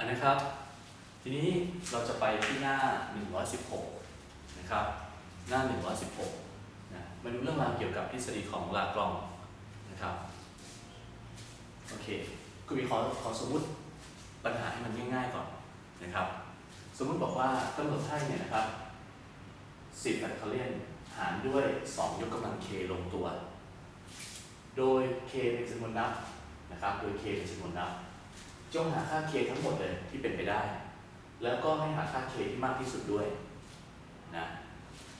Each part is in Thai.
อันนะครับ ทีนี้เราจะไปที่หน้า 116 นะครับ หน้า 116 นะมาดูเรื่องราวเกี่ยวกับทฤษฎีของลากรองนะครับ โอเคคุณมีขอขอสมมุติปัญหาให้มันง่ายๆก่อนนะครับ สมมุติบอกว่ากำหนดให้เนี่ยนะครับ10แฟคทอเรียนหารด้วย 2 ยกกำลัง k ลงตัว โดย k เป็นจำนวนนับนะครับ โดย k เป็นจำนวนนับ จงหาค่า k ทั้งหมดเลยที่เป็นไปได้ แล้วก็ให้หาค่า k ที่มากที่สุดด้วยนะ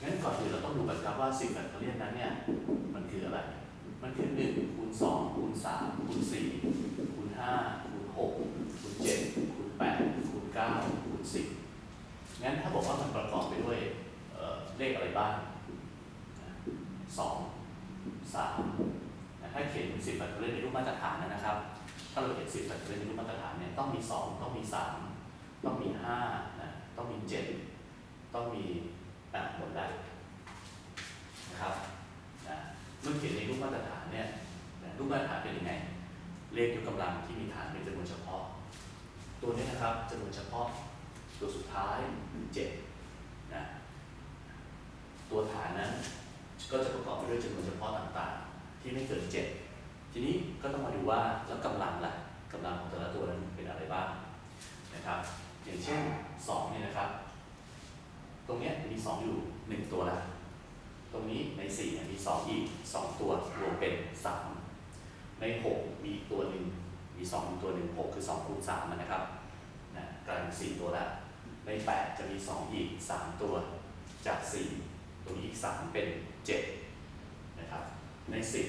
งั้นก่อนอื่นเราต้องดูกันครับว่า10แฟคทอเรียนนั้นเนี่ยมันคืออะไร มันคือ1คูณ2คูณ3คูณ4คูณ5คูณ6คูณ7คูณ8คูณ9คูณ10 งั้นถ้าบอกว่ามันประกอบไปด้วยเเลขอะไรบ้างสองสามถ้าเขียนเป็นสิบแฟคทอเรียนในรูปมาตรฐานนะครับ ถ้าเราเขียนสิบแฟคทอเรียนในรูปมาตรฐานเนี่ยต้องมีสองต้องมีสามต้องมีห้านะต้องมีเจ็ดต้องมีอะหมดแล้วนะครับนะเมื่อเขียนในรูปมาตรฐานเนี่ยนะรูปมาตรฐานเป็นยังไง เลขยกกำลังที่มีฐานเป็นจำนวนเฉพาะ ตัวนี้นะครับจำนวนเฉพาะ ตัวสุดท้ายเจ็ดนะตัวฐานนั้นก็จะประกอบไปด้วยจำนวนเฉพาะต่างๆ ที่ไม่เกินเจ็ด ทีนี้ก็ต้องมาดูว่าแล้วกำลังล่ะกำลังของแต่ละตัวนั้นเป็นอะไรบ้างนะครับ อย่างเช่นสองเนี่ยนะครับ ตรงนี้มีสองอยู่หนึ่งตัวละตรงนี้ในสี่มีสองอีกสองตัวรวมเป็นสามในหกมีตัวหนึ่งมีสองอีกตัวหนึ่งหกคือสองคูณสามนะครับนะกลายเป็นสี่ตัวล้วในแปดจะมีสองอีกสามตัว จากสี่ตรงนี้อีกสามเป็นเจ็ดนะครับ ในสิบ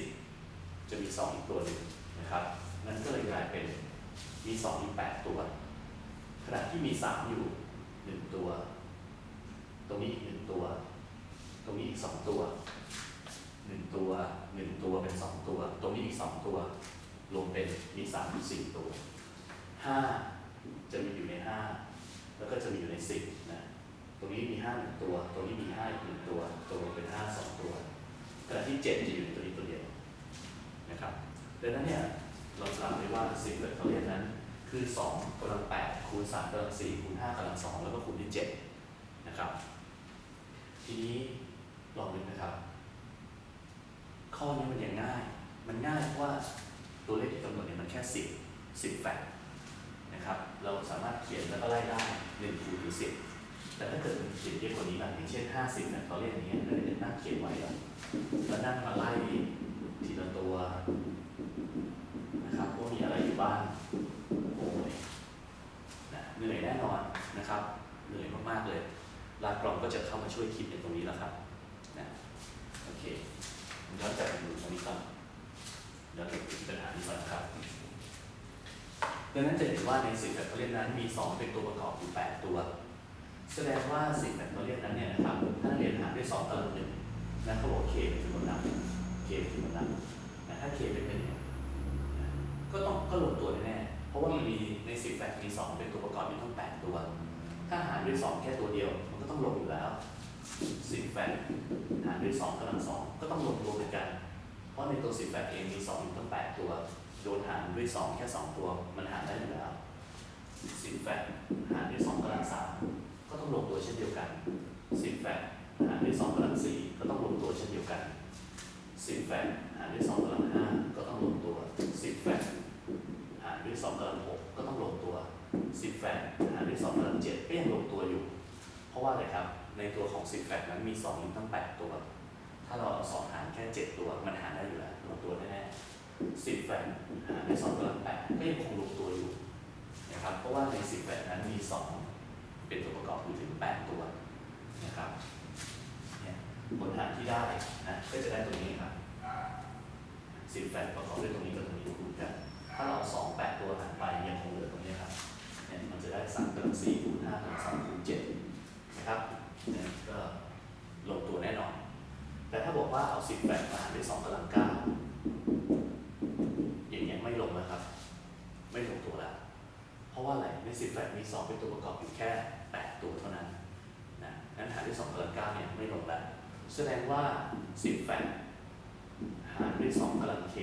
จะมีสองอีกตัวหนึ่งนะครับ นั่นก็เลยกลายเป็นมีสองอีกแปดตัว ขณะที่มีสามอยู่หนึ่งตัว ตรงนี้อีกหนึ่งตัว ตรงนี้อีกสองตัวหนึ่งตัวหนึ่งตัวเป็นสองตัว ตรงนี้อีกสองตัว รวมเป็นมีสามสี่ตัวห้าจะมีอยู่ใน 5 แล้วก็จะมีอยู่ใน 10นะตรงนี้มี5หนึ่งตัว ตรงนี้มี5อีกหนึ่งตัว ตรวมเป็น5 2 ตัวขณะที่ 7 จะอยู่ในตัวนี้ตัวเดียว นะครับดังนั้นเนี่ยเรากล่าวได้ว่า10แฟคทอเรียนนั้น คือ2กำลัง8คูณ3กำลัง4คูณ5กำลัง2แล้วก็คูณที่7นะครับ ทีนี้ลองดูนะครับ ข้อนี้มันยังง่าย มันง่ายเพราะว่าตัวเลขที่กำหนดเนี่ยมันแค่ 10 10แฟกนะครับ เราสามารถเขียนแล้วก็ไล่ได้หนึ่งคูณหรือสิบแต่ถ้าเกิดเขียนเยอะกว่านี้ล่ะอย่างเช่นห้าสิบเนี่ยเขาเรียกอย่างเงี้ยเราจะนั่งเขียนไว้แล้วแล้วนั่งมาไล่ทีละตัวนะครับว่ามีอะไรอยู่บ้างโอ้ยนะเหนื่อยแน่นอนนะครับเหนื่อยมากๆเลยลากรองก็จะเข้ามา ช่วยคิดในตรงนี้แล้วครับนะโอเคย้อนกลับไปดูตรงนี้ก่อนย้อนกลับไปที่ปัญหานี้ก่อนนะครับดังนั้นจะเห็นว่าใน10แฟคทอเรียนนั้นมี 2 เป็นตัวประกอบอยู่8ตัว แสดงว่า10แฟคทอเรียนนั้นเนี่ยนะครับถ้าเรียนหารด้วย2กำลังหนึ่งนั่นเขาบอก k เป็นจำนวนนับ k เป็นจำนวนนับแต่ถ้า k เป็นเป็นเนี่ยก็ต้องก็ลงตัวแน่เพราะว่ามันมีใน10แฟคมี 2 เป็นตัวประกอบอยู่ทั้ง8ตัว ถ้าหารด้วย 2 แค่ตัวเดียว มันก็ต้องลงอยู่แล้ว 10แฟคหารด้วย2กำลัง2ก็ต้องลงตัวเหมือนกัน เพราะในตัว 10แฟคเองมี2อยู่ทั้ง8ตัว โดนหารด้วย 2 แค่ 2 ตัว มันหารได้อยู่แล้วสิบแฟกหารด้วย2กำลัง3ก็ต้องลงตัวเช่นเดียวกันสิบแฟกหารด้วย2กำลัง4ก็ต้องลงตัวเช่นเดียวกันสิบแฟกหารด้วย2กำลัง5ก็ต้องลงตัวสิบแฟกหารด้วย2กำลัง6ก็ต้องลงตัวสิบแฟกหารด้วย2กำลัง7ก็ยังลงตัวอยู่ เพราะว่าอะไรครับ ในตัวของสิบแฟกนั้นมี2อยู่ทั้ง8ตัว ถ้าเราเอา2หารแค่7ตัว มันหารได้อยู่แล้วลงตัวแน่ๆสิบแฟนหารด้วยสองกำลังแปดก็ยังคงลงตัวอยู่นะครับเพราะว่าในสิบแฟนนั้นมีสองเป็นตัวประกอบอยู่ถึงแปดตัวนะครับเนี่ยผลหารที่ได้นะก็จะได้ตรงนี้ครับสิบแฟนประกอบด้วยตรงนี้กับตรงนี้คูณกันถ้าเราสองแปดตัวหารไปยังคงเหลือตรงนี้ครับเนี่ยมันจะได้สามกำลังสี่คูณห้ากำลังสองคูณเจ็ดนะครับ นี่ยก็ลงตัวแน่นอน แต่ถ้าบอกว่าเอาสิบแปดมาหารด้วยสองกำลังเก้าอย่างเงี้ยไม่ลงแล้วครับ ไม่ลงตัวแล้ว เพราะว่าอะไรในสิบแฟกมีสองเป็นตัวประกอบอยู่แค่แปดตัวเท่านั้นนะงั้นหารด้วยสองกำลังเก้าเนี่ยไม่ลงแล้ว แสดงว่าสิบแฟกหารด้วยสองกำลังเค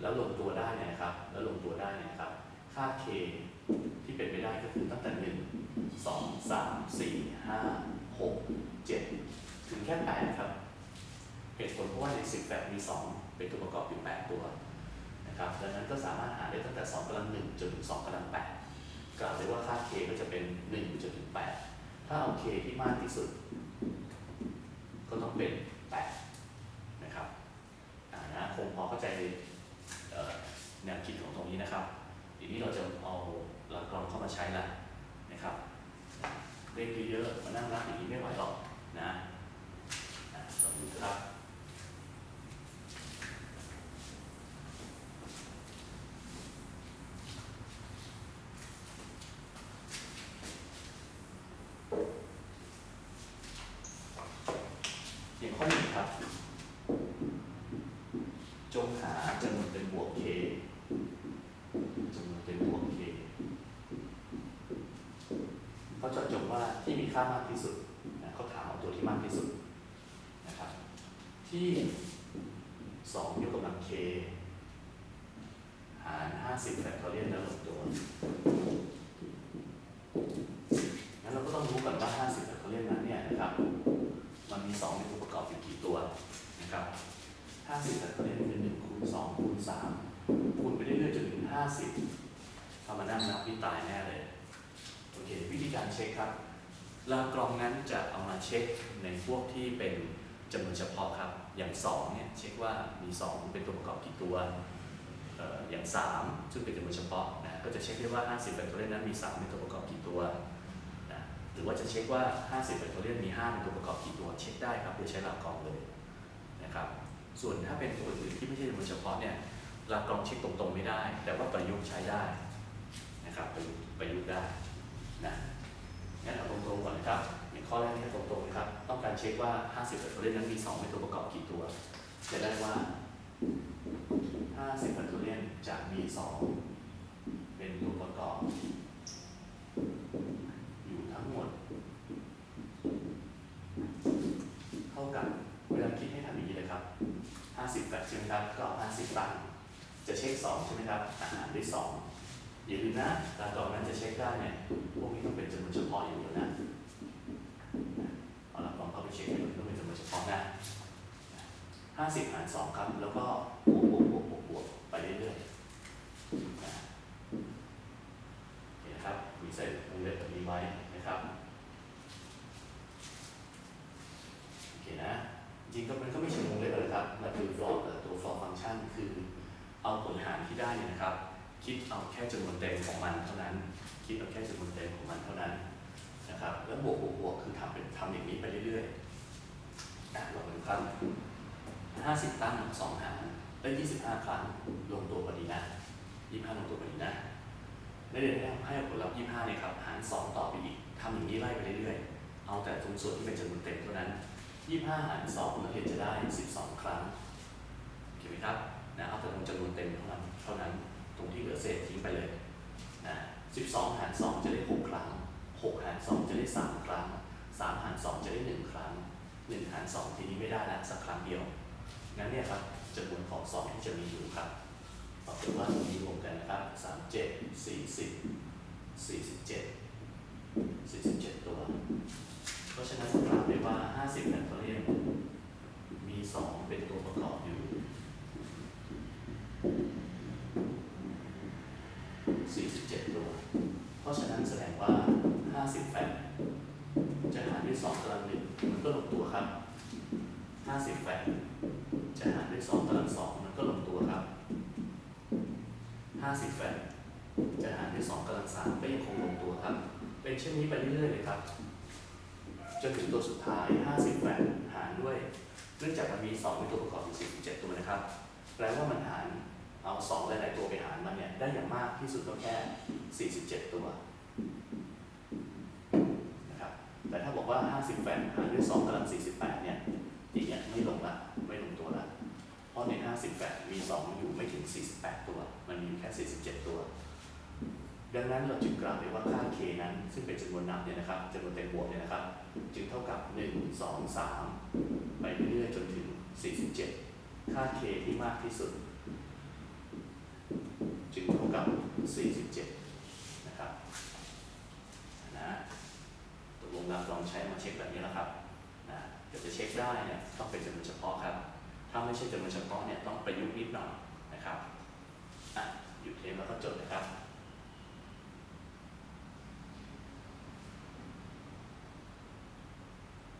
แล้วลงตัวได้เนี่ยนะครับ แล้วลงตัวได้เนี่ยนะครับ ค่า k ที่เป็นไปได้ก็คือตั้งแต่1 2 3 4 5 6 7ถึงแค่8ครับ เหตุผลเพราะว่าใน10แบบมี2เป็นตัวประกอบอยู่8ตัวนะครับดังนั้นก็สามารถหาได้ตั้งแต่2กำลัง1จนถึง2กำลัง8กล่าวได้ว่าค่า k ก็จะเป็น1จนถึง8ถ้าเอา k ที่มากที่สุด ก็ต้องเป็น8นะครับอ่านะคงพอเข้าใจแนวคิดของตรงนี้นะครับ ใช้ละนะครับเลขเยอะๆมานั่งนับอย่างนี้ไม่ไหวหรอกนะอะลองดูครับอย่างข้อหนึ่งครับ จงหาจำนวนเป็นบวก k จำนวนเป็นบวก k เขาเจาะจงว่าที่มี ค่ามากที่สุดนะเขาถามเอาตัวที่มากที่สุดนะครับ ที่ 2 ยกกำลัง k หาร 50แฟคทอเรียลแล้วลงตัวงั้นเราก็ต้องรู้ก่อนว่า 50แฟคทอเรียลนั้นเนี่ยนะครับ มันมี2เป็นตัวประกอบอยู่กี่ตัวนะครับ 50แฟคทอเรียลคือ1คูณ2คูณ3คูณไปเรื่อยๆจนถึง 50ถ้ามานั่งนับนี่ตายแน่เลย โอเค วิธีการเช็คครับ ลากรองนั้นจะเอามาเช็คในพวกที่เป็นจำนวนเฉพาะครับ อย่าง2เนี่ยเช็คว่ามี 2 เป็นตัวประกอบกี่ตัว อย่าง 3 ซึ่งเป็นจำนวนเฉพาะนะก็จะเช็คได้ว่า 50แฟคทอเรียลนั้นมี 3 เป็นตัวประกอบกี่ตัวนะหรือว่าจะเช็คว่า 50แฟคทอเรียลมี 5 เป็นตัวประกอบกี่ตัวเช็คได้ครับโดยใช้หลักกรองเลยนะครับ ส่วนถ้าเป็นตัวอื่นที่ไม่ใช่จำนวนเฉพาะเนี่ยหลักกรองเช็คตรงๆไม่ได้ แต่ว่าประยุกต์ใช้ได้นะครับประยุกต์ประยุกต์ได้นะ งั้นเอาตรงๆก่อนนะครับในข้อแรกนี้ตรงๆนะครับ ต้องการเช็คว่า 50แฟคทอเรียลนั้นมี2เป็นตัวประกอบกี่ตัว จะได้ว่า 50แฟคทอเรียลจะมี 2 เป็นตัวประกอบ อยู่ทั้งหมด เท่ากับเวลาคิดให้ทำอย่างนี้เลยครับ 50แฟกใช่ไหมครับ ก็เอา50ตังค์จะเช็ค 2 ใช่ไหมครับหารด้วย2 อย่าลืมนะการกรองนั้นจะเช็คได้เนี่ยพวกนี้ต้องเป็นจำนวนเฉพาะอยู่แล้วนะเอาละกรองเข้าไปเช็คดูต้องเป็นจำนวนเฉพาะนะ50หาร2ครับ แล้วก็บวกบวกบวกบวกบวกไปเรื่อยๆนะโอเคนะครับมีใส่วงเล็บแบบนี้ไว้นะครับโอเคนะจริงๆก็มันก็ไม่ใช่วงเล็บเลยครับมันคือ for เอ่อตัว for function คือเอาผลหารที่ได้เนี่ยนะครับ คิดเอาแค่จำนวนเต็มของมันเท่านั้น คิดเอาแค่จำนวนเต็มของมันเท่านั้นนะครับแล้วบวกบวกบวกคือทำเป็นทำอย่างนี้ไปเรื่อยๆนะลองดูครับ50ตั้ง2หารได้25ครั้งลงตัวพอดีนะ25ลงตัวพอดีนะได้เรียนให้ให้ผลลัพธ์25เนี่ยครับหาร2ต่อไปอีกทำอย่างนี้ไล่ไปเรื่อยๆ เอาแต่ตรงส่วนที่เป็นจำนวนเต็มเท่านั้น25หาร2นักเรียนจะได้12ครั้งโอเคไหมครับ เศษทิ้งไปเลยนะ12 หาร 2 จะได้ 6 ครั้ง 6 หาร 2 จะได้ 3 ครั้ง 3 หาร 2 จะได้ 1 ครั้ง 1 หาร 2 ทีนี้ไม่ได้ละสักครั้งเดียว งั้นเนี่ยครับจำนวนของ2ที่จะมีอยู่ครับปรากฏว่ามีรวมกันนะครับ 37 40 47 47 ตัว เพราะฉะนั้นกล่าวได้ว่า 50แฟคทอเรียลมี 2 เป็นตัวประกอบอยู่ 47 ตัว เพราะฉะนั้นแสดงว่า 50แฟคจะหารด้วย2กำลังหนึ่งมันก็ลงตัวครับ 50แฟคจะหารด้วย2กำลังสองมันก็ลงตัวครับ 50แฟคจะหารด้วย2กำลังสามก็ยังคงลงตัวครับ เป็นเช่นนี้ไปเรื่อยๆเลยครับจนถึงตัวสุดท้าย 50แฟนหารด้วย เนื่องจากมันมี 2 เป็นตัวประกอบอยู่47 ตัวนะครับ แปลว่ามันหาร เอา2หลายๆตัวไปหารมันเนี่ยได้อย่างมากที่สุดก็แค่ 47 ตัวนะครับแต่ถ้าบอกว่า 50แฟนหารด้วย2กำลัง 48 เนี่ยอย่างเงี้ยไม่ลงละไม่ลงตัวละเพราะใน 50แฟนมี 2 อยู่ไม่ถึง 48 ตัว มันมีแค่ 47 ตัว ดังนั้นเราจึงกล่าวได้ว่าค่า k นั้น ซึ่งเป็นจำนวนนับเนี่ยนะครับจำนวนเต็มบวกเนี่ยนะครับ จึงเท่ากับ 1 2 3 ไปเรื่อยๆจนถึง 47 ค่า k ที่มากที่สุด 47 นะครับนะตกลงหลักลองใช้มาเช็คแบบนี้แล้วครับนะจะจะเช็คได้เนี่ยต้องเป็นจำนวนเฉพาะครับ ถ้าไม่ใช่จำนวนเฉพาะเนี่ยต้องประยุกต์นิดหน่อยนะครับอะหยุดเทมแล้วก็จดนะครับ